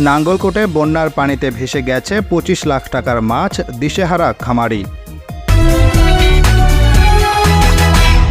নাঙ্গলকোটে বন্যার পানিতে ভেসে গেছে পঁচিশ লাখ টাকার মাছ দিশেহারা খামারি।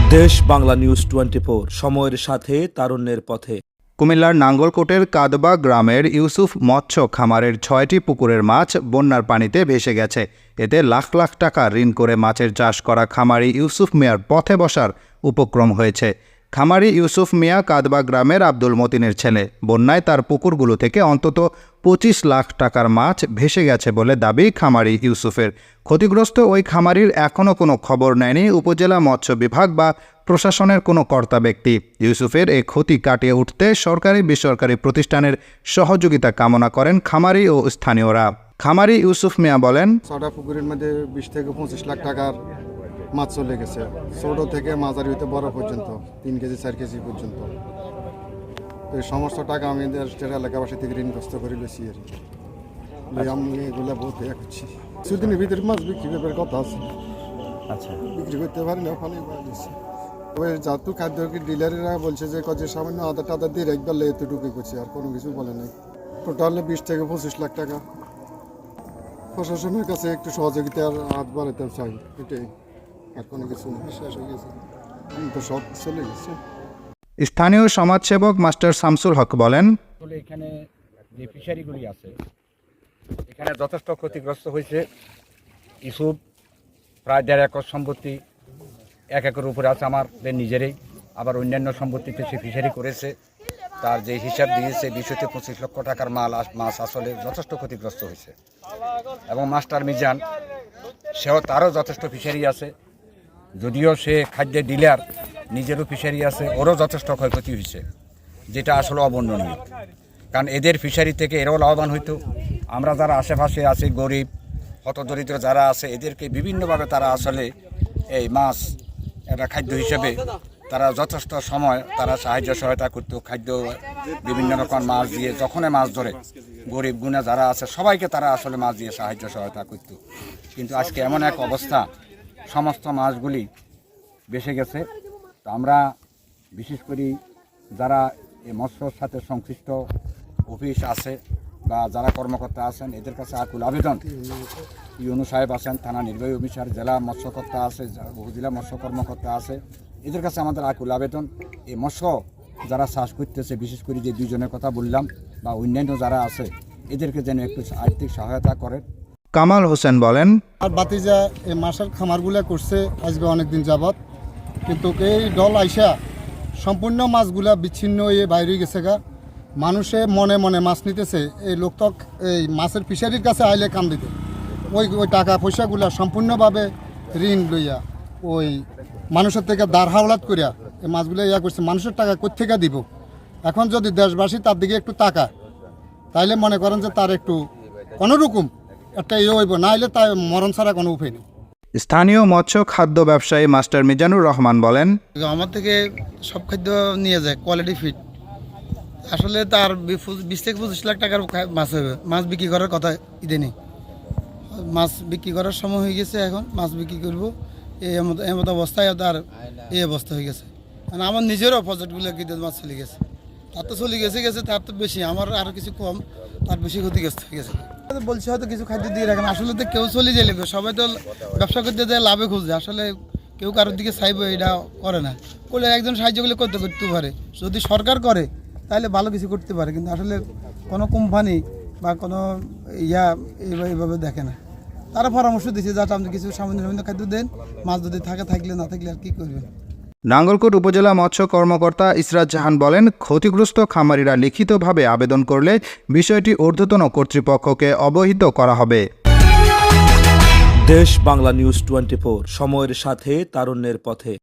দেশ বাংলা নিউজ টোয়েন্টি সময়ের সাথে তারুণ্যের পথে। কুমিল্লার নাঙ্গলকোটের কাদবা গ্রামের ইউসুফ মৎস্য খামারের ছয়টি পুকুরের মাছ বন্যার পানিতে ভেসে গেছে। এতে লাখ লাখ টাকা ঋণ করে মাছের চাষ করা খামারি ইউসুফ মেয়ার পথে বসার উপক্রম হয়েছে। খামারি ইউসুফ মিয়া কাদবা গ্রামের আব্দুল মতিনের ছেলে। বন্যায় তার পুকুরগুলো থেকে অন্তত পঁচিশ লাখ টাকার মাছ ভেসে গেছে বলে দাবি খামারি ইউসুফের। ক্ষতিগ্রস্ত ওই খামারির এখনও কোনো খবর নেয়নি উপজেলা মৎস্য বিভাগ বা প্রশাসনের কোনো কর্তা ব্যক্তি। ইউসুফের এই ক্ষতি কাটিয়ে উঠতে সরকারি বেসরকারি প্রতিষ্ঠানের সহযোগিতা কামনা করেন খামারি ও স্থানীয়রা। খামারি ইউসুফ মিয়া বলেন ছটা পুকুরের মধ্যে বিশ থেকে পঁচিশ লাখ টাকার মাছ চলে গেছে। ছোটো থেকে মাঝারি হইতে বড় পর্যন্ত তিন কেজি চার কেজি পর্যন্ত। তো এই সমস্ত টাকা আমি এলাকাবাসী থেকে ঋণগ্রস্ত করে লেছি আর কি। আমি এগুলো বহুত ইয়ে করছি। কিছুদিনের ভিতরে মাছ বিক্রি করবার কথা আছে। আচ্ছা। বিক্রি করতে পারি না ওখানে ওই যাতু খাদ্য কি ডিলারেরা বলছে যে কত সামান্য আদা টাদা দিয়ে একবার এতটুকুই করছে আর কোনো কিছু বলে নাই। টোটালে বিশ থেকে পঁচিশ লাখ টাকা। প্রশাসনের কাছে একটু সহযোগিতার হাত বাড়াতে চাই এটাই। আর কোনো কিছু না শেষ হয়ে গেছে। তো সব চলে গেছে। স্থানীয় সমাজসেবক মাস্টার শামসুল হক বলেন এখানে যে ফিশারিগুলি আছে এখানে যথেষ্ট ক্ষতিগ্রস্ত হয়েছে। ইসুপ প্রায় দেড় একর সম্পত্তি এক একর উপরে আছে আমাদের নিজেরই। আবার অন্যান্য সম্পত্তিতে সে ফিশারি করেছে। তার যে হিসাব দিয়েছে বিশ পঁচিশ লক্ষ টাকার মাল আস- মাছ আসলে যথেষ্ট ক্ষতিগ্রস্ত হয়েছে। এবং মাস্টার মিজান সেও তারও যথেষ্ট ফিশারি আছে। যদিও সে খাদ্যের ডিলার, নিজেরও ফিশারি আছে, ওরও যথেষ্ট ক্ষয়ক্ষতি হয়েছে, যেটা আসলে অবর্ণনীয়। কারণ এদের ফিশারি থেকে এরাও লাভবান হইতো। আমরা যারা আশেপাশে আছি, গরিব, হতদরিদ্র যারা আছে, এদেরকে বিভিন্নভাবে তারা আসলে এই মাছ একটা খাদ্য হিসেবে তারা যথেষ্ট সময় তারা সাহায্য সহায়তা করত, খাদ্য, বিভিন্ন রকম মাছ দিয়ে, যখনই মাছ ধরে, গরিব গুণা যারা আছে, সবাইকে তারা আসলে মাছ দিয়ে সাহায্য সহায়তা করতো। কিন্তু আজকে এমন এক অবস্থা সমস্ত মাছগুলি বেসে গেছে। তো আমরা বিশেষ করি যারা এই মৎস্যর সাথে সংশ্লিষ্ট অফিস আছে বা যারা কর্মকর্তা আছেন, এদের কাছে আকুল আবেদন। ইউনু সাহেব আছেন, থানা নির্বাহী অফিসার, জেলা মৎস্যকর্তা আছে উপজেলা মৎস্য কর্মকর্তা আছে। এদের কাছে আমাদের আকুল আবেদন। এই মৎস্য যারা চাষ করতেছে, বিশেষ করে যে দুইজনের কথা বললাম, বা অন্যান্য যারা আছে, এদেরকে যেন একটু আর্থিক সহায়তা করেন। কামাল হোসেন বলেন, আর বাতিজা এই মাছের খামারগুলো করছে আজকে অনেক দিন যাবত কিন্তু এই দল আইসা সম্পূর্ণ মাছগুলা বিচ্ছিন্ন হয়ে বাইরে গেছে গা। মানুষে মনে মনে মাছ নিতেছে, এই লোকতক এই মাছের ফিশারির কাছে আইলে কাম দিতে। ওই ওই টাকা পয়সাগুলা সম্পূর্ণভাবে ঋণ লইয়া ওই মানুষের থেকে দাঁড় হাওলাত করিয়া এই মাছগুলো ইয়া করছে, মানুষের টাকা কোথেকে দিব? এখন যদি দেশবাসী তার দিকে একটু টাকা তাইলে মনে করেন যে তার একটু কোনোরকম একটা ইয়ে হইব না হলে তার মরণ ছাড়া কোনো উপায় নেই। স্থানীয় মৎস্য খাদ্য ব্যবসায়ী মাস্টার মিজানুর রহমান বলেন আমার থেকে সব খাদ্য নিয়ে যায় কোয়ালিটি ফিট আসলে তার বিশ থেকে পঁচিশ লাখ টাকার মাছ হবে। মাছ বিক্রি করার কথা ইদে নেই। মাছ বিক্রি করার সময় হয়ে গেছে এখন মাছ বিক্রি করব। এই এমত এমত অবস্থায় তার এই অবস্থা হয়ে গেছে। মানে আমার নিজেরও প্রজেক্টগুলো কিন্তু মাছ চলে গেছে। তার তো চলে গেছে গেছে তার তো বেশি। আমার আরও কিছু কম তার বেশি ক্ষতিগ্রস্ত হয়ে গেছে। বলছে হয়তো কিছু খাদ্য দিয়ে রাখেন। আসলে তো কেউ চলে লাগবে সবাই তো ব্যবসা করতে যায়, লাভে খুঁজছে আসলে কেউ কারোর দিকে চাইবে এটা করে না। করলে একজন সাহায্য করলে করতে করতে পারে। যদি সরকার করে, তাহলে ভালো কিছু করতে পারে। কিন্তু আসলে কোনো কোম্পানি বা কোনো ইয়া এইভাবে এইভাবে দেখে না। তারা পরামর্শ দিচ্ছে যাতে আপনি কিছু সামান্য সামান্য খাদ্য দেন। মাছ যদি থাকে, থাকলে না থাকলে আর কী করবেন? নাঙ্গলকোট উপজেলা মৎস্য কর্মকর্তা ইসরাত জাহান বলেন, ক্ষতিগ্রস্ত খামারিরা লিখিতভাবে আবেদন করলে বিষয়টি ঊর্ধ্বতন কর্তৃপক্ষকে অবহিত করা হবে। দেশ বাংলা নিউজ টোয়েন্টি সময়ের সাথে তারুণ্যের পথে।